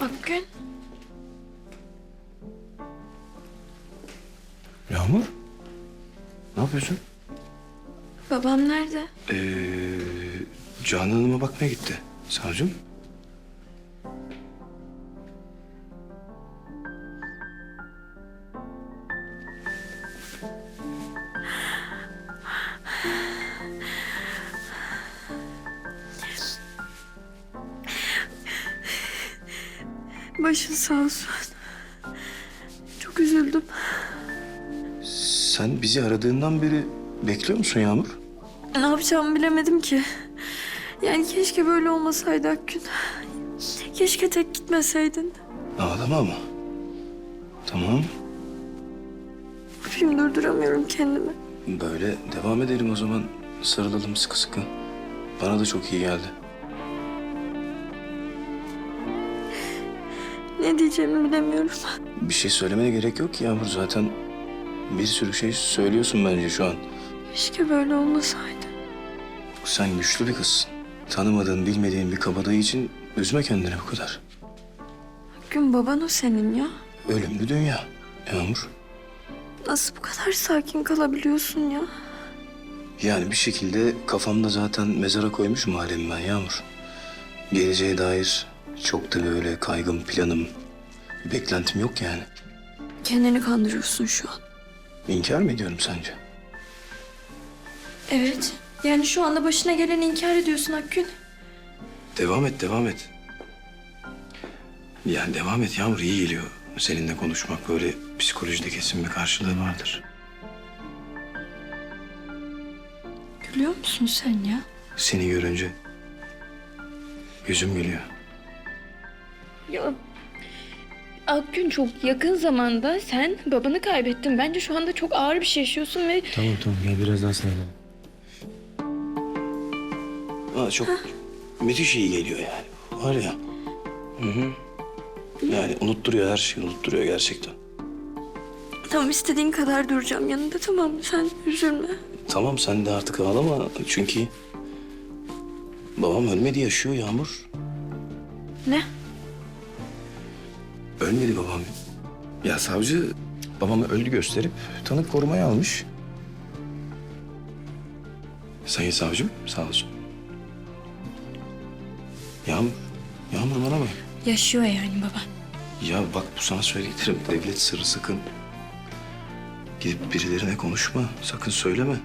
Akgün. Yağmur? Ne yapıyorsun? Babam nerede? Ee, Canan Hanım'a bakmaya gitti. Savcım. Başın sağ olsun. Çok üzüldüm. Sen bizi aradığından beri bekliyor musun Yağmur? Ne yapacağımı bilemedim ki. Yani keşke böyle olmasaydı Akgün. Keşke tek gitmeseydin. Ağlama ama. Tamam. Film durduramıyorum kendimi. Böyle devam edelim o zaman. Sarılalım sıkı sıkı. Bana da çok iyi geldi. Ne diyeceğimi bilemiyorum. Bir şey söylemene gerek yok ki Yağmur. Zaten bir sürü şey söylüyorsun bence şu an. Keşke böyle olmasaydı. Sen güçlü bir kızsın. Tanımadığın, bilmediğin bir kabadayı için üzme kendini bu kadar. Akgün baban o senin ya. Ölümlü dünya. Yağmur. Nasıl bu kadar sakin kalabiliyorsun ya? Yani bir şekilde kafamda zaten mezara koymuşum halimi ben Yağmur. Geleceğe dair çok da böyle kaygım, planım, bir beklentim yok yani. Kendini kandırıyorsun şu an. İnkar mı ediyorum sence? Evet. Yani şu anda başına geleni inkar ediyorsun Akgün. Devam et, devam et. Yani devam et Yağmur, iyi geliyor. Seninle konuşmak böyle psikolojide kesin bir karşılığı vardır. Gülüyor musun sen ya? Seni görünce yüzüm gülüyor. Ya Akgün çok yakın zamanda sen babanı kaybettin. Bence şu anda çok ağır bir şey yaşıyorsun ve Tamam tamam gel biraz daha sarılalım. Aa, çok müthiş iyi geliyor yani. Var ya. Hı hı. Yani unutturuyor her şeyi unutturuyor gerçekten. Tamam istediğin kadar duracağım yanında tamam mı? Sen üzülme. Tamam sen de artık ağlama çünkü babam ölmedi yaşıyor Yağmur. Ne? Ölmedi babam. Ya savcı babamı öldü gösterip tanık korumaya almış. Sayın savcım sağ olsun. Yağmur, Yağmur bana bak. Yaşıyor yani baba. Ya bak bu sana söylediklerim devlet sırrı sakın. Gidip birilerine konuşma. Sakın söyleme.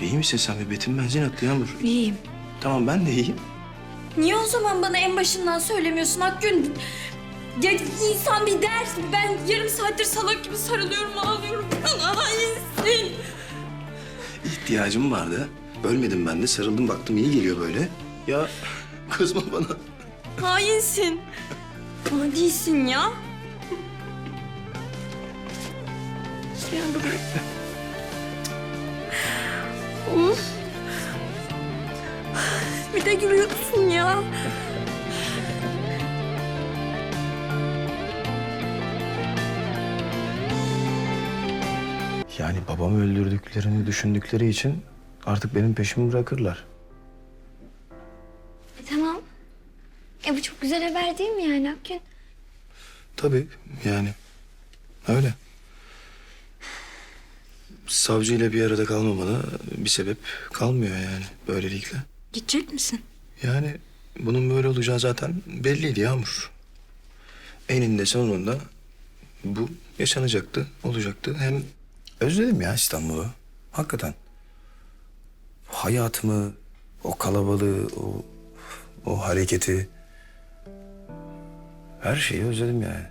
İyi misin sen? Bir betin benzin attı Yağmur. İyiyim. Tamam ben de iyiyim. Niye o zaman bana en başından söylemiyorsun Akgün? Ya insan bir der. Ben yarım saattir salak gibi sarılıyorum, ağlıyorum. Hainsin. İhtiyacım vardı. Ölmedim ben de sarıldım baktım iyi geliyor böyle. Ya kızma bana. Hainsin. Bana değilsin ya. Gel buraya. Of. Bir de gülüyorsun ya. Yani babamı öldürdüklerini düşündükleri için artık benim peşimi bırakırlar. E, tamam. E bu çok güzel haber değil mi yani Akgün? Tabii yani öyle. Savcıyla bir arada kalmamana bir sebep kalmıyor yani böylelikle. Gidecek misin? Yani bunun böyle olacağı zaten belliydi Yağmur. Eninde sonunda bu yaşanacaktı, olacaktı. Hem özledim ya İstanbul'u. Hakikaten. Hayatımı, o kalabalığı, o, o hareketi... Her şeyi özledim yani.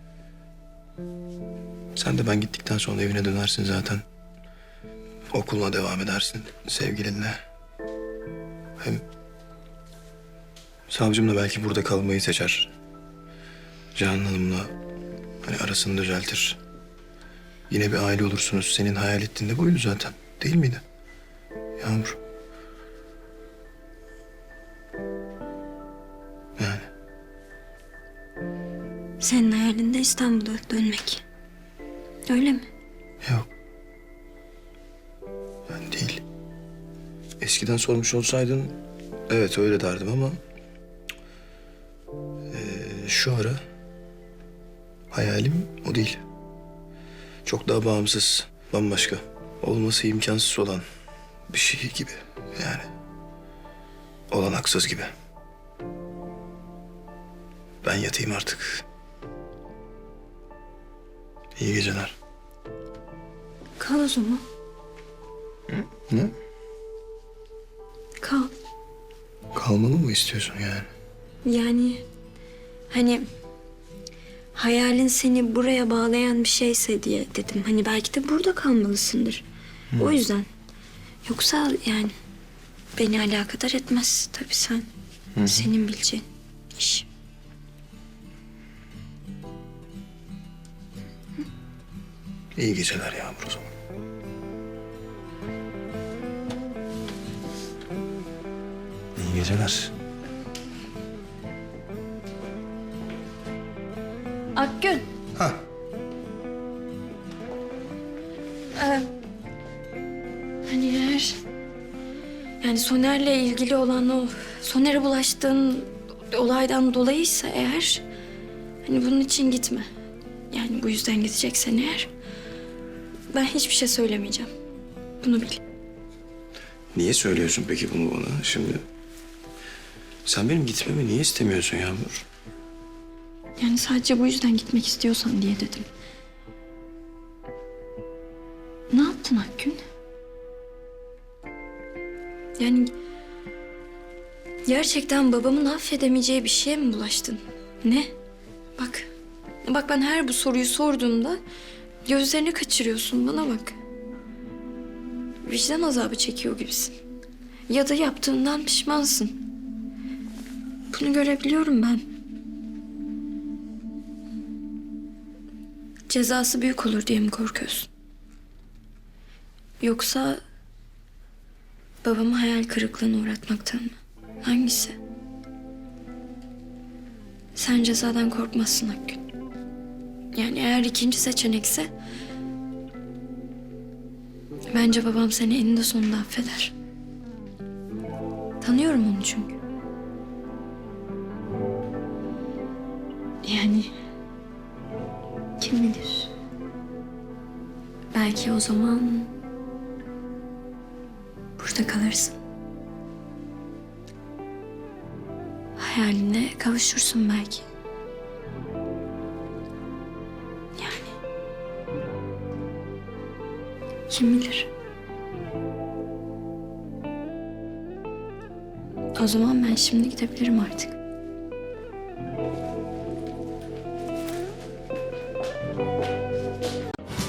Sen de ben gittikten sonra evine dönersin zaten. Okuluna devam edersin sevgilinle. Hem Savcım da belki burada kalmayı seçer. Canan Hanım'la hani arasını düzeltir. Yine bir aile olursunuz. Senin hayal ettiğin de buydu zaten. Değil miydi? Yağmur. Yani Senin hayalinde İstanbul'a dönmek. Öyle mi? yok. Yani değil. eskiden sormuş olsaydın evet öyle derdim ama şu ara hayalim o değil. Çok daha bağımsız, bambaşka, olması imkansız olan bir şey gibi yani. Olanaksız gibi. Ben yatayım artık. İyi geceler. Kal o zaman. Ne? Kal. Kalmamı mı istiyorsun yani? Yani hani hayalin seni buraya bağlayan bir şeyse diye dedim. Hani belki de burada kalmalısındır. O yüzden. Yoksa yani beni alakadar etmez tabii sen. Senin bileceğin iş. İyi geceler Yağmur o zaman. İyi geceler. Akgün. Ha. Ee, hani eğer yani Soner'le ilgili olan o Soner'e bulaştığın olaydan dolayıysa eğer hani bunun için gitme. Yani bu yüzden gideceksen eğer ben hiçbir şey söylemeyeceğim. Bunu bil. Niye söylüyorsun peki bunu bana şimdi? Sen benim gitmemi niye istemiyorsun Yağmur? Yani sadece bu yüzden gitmek istiyorsan diye dedim. Ne yaptın Akgün? Yani gerçekten babamın affedemeyeceği bir şeye mi bulaştın? Ne? Bak. Bak ben her bu soruyu sorduğumda gözlerini kaçırıyorsun bana bak. Vicdan azabı çekiyor gibisin. Ya da yaptığından pişmansın. Bunu görebiliyorum ben. Cezası büyük olur diye mi korkuyorsun? Yoksa babamı hayal kırıklığına uğratmaktan mı? Hangisi? Sen cezadan korkmazsın Akgün. Yani eğer ikinci seçenekse... Bence babam seni eninde sonunda affeder. Tanıyorum onu çünkü. Yani... Kim bilir? Belki o zaman burada kalırsın. Hayaline kavuşursun belki. Yani. Kim bilir? O zaman ben şimdi gidebilirim artık.